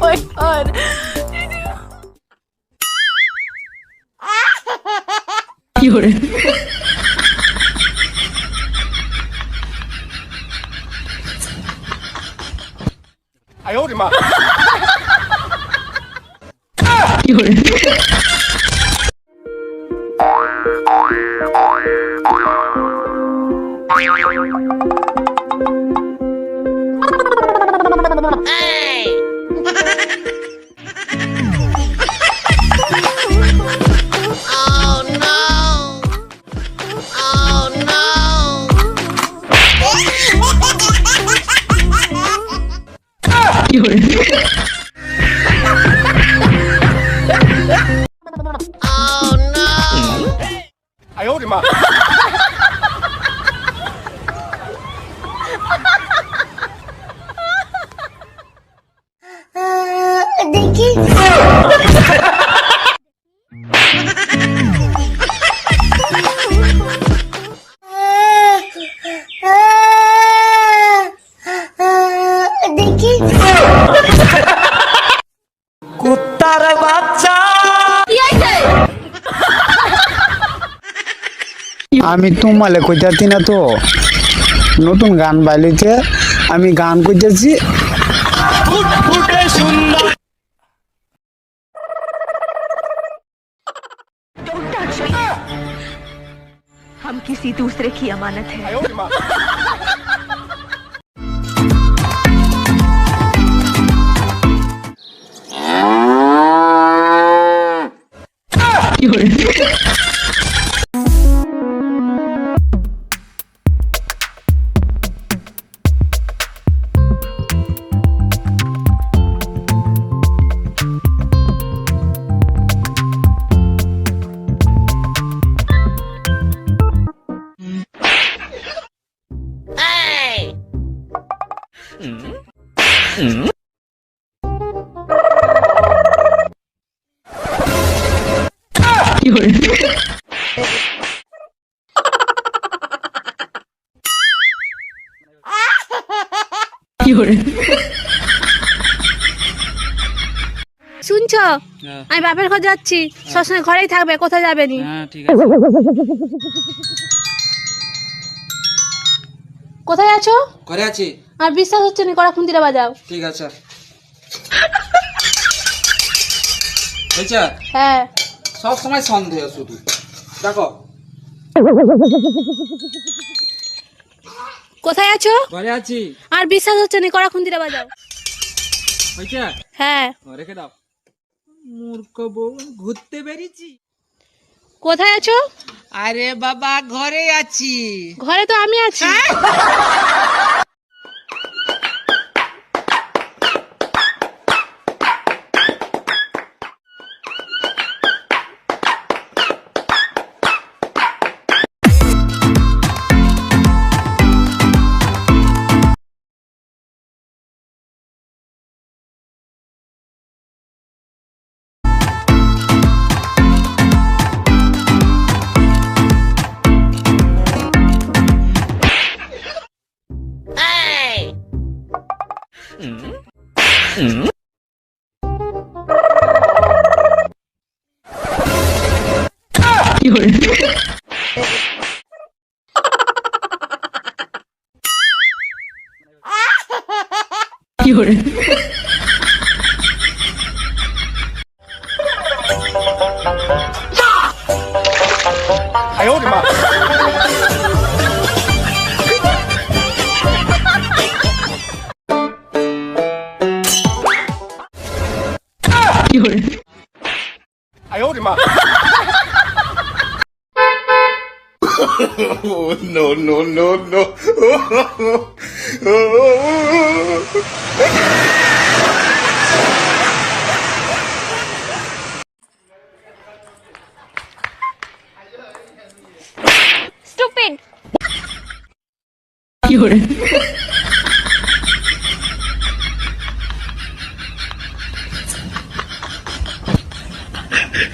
my god. 哎呦我的妈！有人。有人。哎呦我的妈！Thank. আমি তোমালে কইতাছি না তো নতুন গান বাইলিতে আমি গান কইতেছি ফুটফুটে সুন্দর हम किसी दूसरे की अमानत है শুনছো? আমি বাপের ঘর যাচ্ছি। সবসময় ঘরেই থাকবে কোথায় যাবে নি? হ্যাঁ ঠিক আছে। কোথায় আছো? ঘরে আছি। আর বিশ্বাস হচ্ছে না কড়া খুন্তিটা বাজাও। ঠিক আছে। হ্যাঁ। সব সময় সন্দেহ শুধু। দেখো। কোথায় আছো? ঘরে আছি। আর বিশ্বাস হচ্ছে না কড়া খুন্তিটা বাজাও। হয়েছে? হ্যাঁ। রেখে দাও। মূর্খ বউ ঘুরতে বেরিয়েছি। কোথায় আছো? আরে বাবা ঘরে আছি। ঘরে তো আমি আছি। Fiore. Fiore. Oh, no, no, no, no. Stupid.